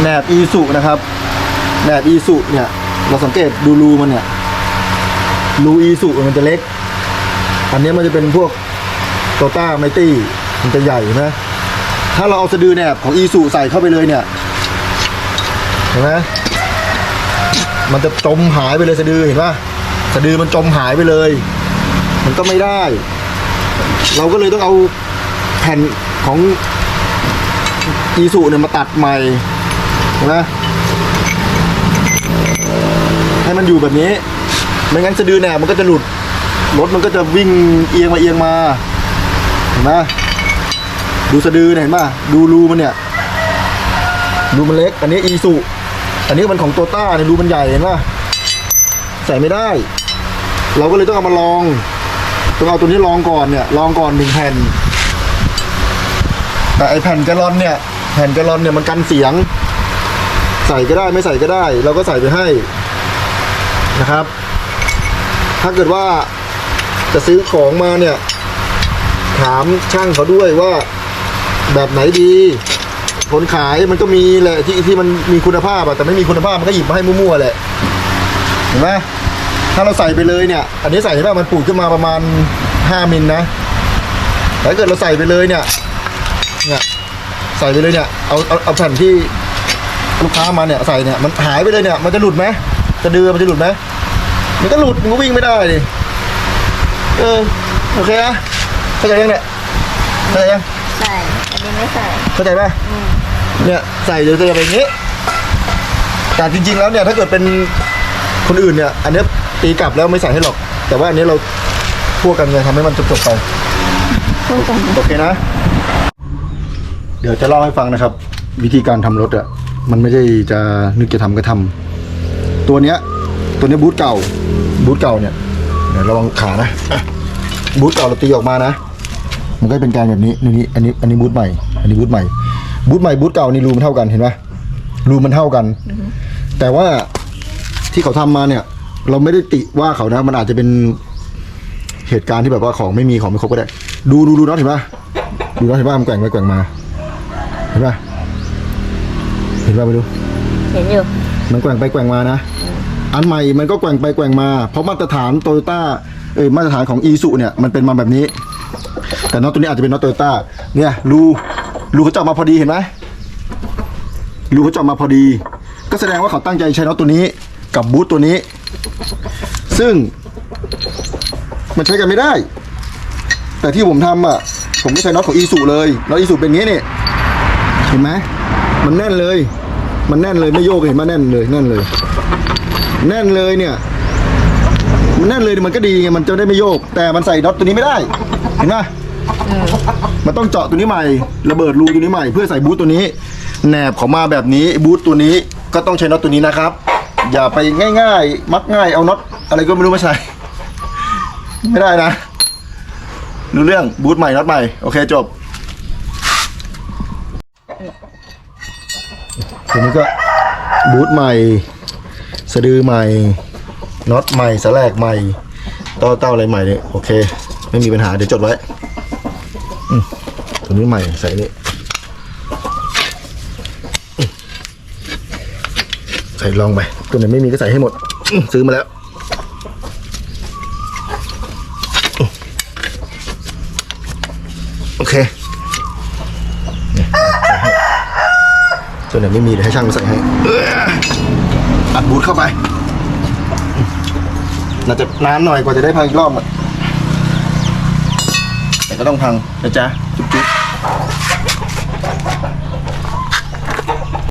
แหนบอีสุนะครับแหนบอีสุเนี่ยเราสังเกตดูรูมันเนี่ยรูอีสุมันจะเล็ก อันนี้มันจะเป็นพวกโตต้าไมตี้มันจะใหญ่นะถ้าเราเอาสะดือแหนบของอีสุใส่เข้าไปเลยเนี่ยเห็นไหมมันจะจมหายไปเลยสะดือเห็นปะสะดือมันจมหายไปเลย มันก็ไม่ได้ เราก็เลยต้องเอาแผ่นของอีสุเนี่ยมาตัดใหม่ เห็นไหมให้มันอยู่แบบนี้ ไม่งั้นสะดือแหนบมันก็จะหลุด รถมันก็จะวิ่งเอียงมาเอียงมา เห็นไหมดูสะดือเห็นป่ะดูรูมันเนี่ย ดูมันเล็ก อันนี้อีสุ อันนี้มันของโตต้าเนี่ยดูมันใหญ่เห็นป่ะใส่ไม่ได้ เราก็เลยต้องเอามาลอง ต้องเอาตัวนี้ลองก่อนเนี่ย ลองก่อนหนึ่งแผ่น แต่ไอแผ่นแกลลอนเนี่ย แผ่นแกลลอนเนี่ยมันกันเสียง ใส่ก็ได้ไม่ใส่ก็ได้ เราก็ใส่ไปให้นะครับ ถ้าเกิดว่าจะซื้อของมาเนี่ย ถามช่างเขาด้วยว่าแบบไหนดีคนขายมันก็มีแหละที่ที่มันมีคุณภาพอะแต่ไม่มีคุณภาพมันก็หยิบมาให้มั่วๆแหละเห็นไหมถ้าเราใส่ไปเลยเนี่ย อันนี้ใส่เห็นป่ะมันปูดขึ้นมาประมาณ 5มิลนะถ้าเกิดเราใส่ไปเลยเนี่ยเนี่ยใส่ไปเลยเนี่ยเอาเอาเอาแผ่นที่ ลูกค้ามาเนี่ยใส่เนี่ยมันหายไปเลยเนี่ยมันจะหลุดไหมจะดือมันจะหลุดไหมมันก็หลุดมันก็วิ่งไม่ได้ดิเออโอเคนะเข้าใจยังเนี่ยเข้าใจยังใส่อันนี้ไม่ใส่เข้าใจป่ะอืมเนี่ยใส่เดี๋ยวจะเป็นอย่างนี้แต่จริง ๆ แล้วเนี่ยถ้าเกิดเป็นคนอื่นเนี่ย อันเนี้ยตีกลับแล้วไม่ใส่ให้หรอก แต่ว่าอันนี้เราพวกกันเลยทำให้มันจบๆไป พูดกัน โอเคนะ เดี๋ยวจะเล่าให้ฟังนะครับ วิธีการทำรถอะ มันไม่ใช่จะนึกจะทำก็ทำตัวเนี้ย ตัวเนี้ยบูทเก่า บูทเก่าเนี่ยเดี๋ยวระวังขานะอะบูทเก่าเราตีออกมานะ มันก็เป็นการแบบนี้นี่นี่อันนี้อันนี้บูทใหม่ อันนี้บูทใหม่ บูทใหม่บูทเก่านี่รูมันเท่ากันเห็นไหมรูมันเท่ากัน แต่ว่าที่เขาทำมาเนี่ย เราไม่ได้ติว่าเขานะ มันอาจจะเป็นเหตุการณ์ที่แบบว่าของไม่มีของไม่ครบก็ได้ ดูดูดูน็อตเห็นปะดูน็อตเห็นปะมันแกว่งไปแกว่งมา เห็นปะเห็น ปะไปดู เห็นอยู่ มันแกว่งไปแกว่งมานะ อันใหม่มันก็แกว่งไปแกว่งมา เพราะมาตรฐานโตโยต้าเอ้ยมาตรฐานของอีซูเนี่ยมันเป็นมาแบบนี้ แต่น็อตตัวนี้อาจจะเป็นน็อตโตโยต้าเนี่ยรูรูเขาเจาะมาพอดีเห็นไหมรูเขาเจาะมาพอดี ก็แสดงว่าเขาตั้งใจใช้น็อตตัวนี้กับบูทตัวนี้ ซึ่งมันใช้กันไม่ได้ แต่ที่ผมทำอะ ผมก็ใช้น็อตของอีสุเลยน็อตอีสุเป็นงี้นี่เห็นไหมมันแน่นเลย มันแน่นเลยไม่โยกเห็นไหมแน่นเลยแน่นเลย แน่นเลยเนี่ย มันแน่นเลยมันก็ดีไงมันจะได้ไม่โยก แต่มันใส่น็อตตัวนี้ไม่ได้ เห็นไหมมันต้องเจาะตัวนี้ใหม่ ระเบิดรูตัวนี้ใหม่เพื่อใส่บูทตัวนี้แหนบเขามาแบบนี้บูทตัวนี้ก็ต้องใช้น็อตตัวนี้นะครับ อย่าไปง่าย ๆ มักง่ายเอาน็อตอะไรก็ไม่รู้มาใส่ไม่ได้นะรู้เรื่องบูทใหม่น็อตใหม่โอเคจบ ทีนี้ก็บูทใหม่ สะดือใหม่น็อตใหม่สแลกใหม่ต่อเต้าอะไรใหม่เนี่ยโอเค ไม่มีปัญหาเดี๋ยวจดไว้อตัวนี้ใหม่ใส่นี่ใส่ลองไปตัวไหนไม่มีก็ใส่ให้หมด ซื้อมาแล้วโอเคเนี่ยใส่ให้ ส่วนไหนไม่มีเดี๋ยวให้ช่างมาใส่ให้อัดบูทเข้าไป น่าจะนานหน่อยกว่าจะได้พังอีกรอบอะแต่ก็ต้องพังนะจ๊ะ จุ๊บ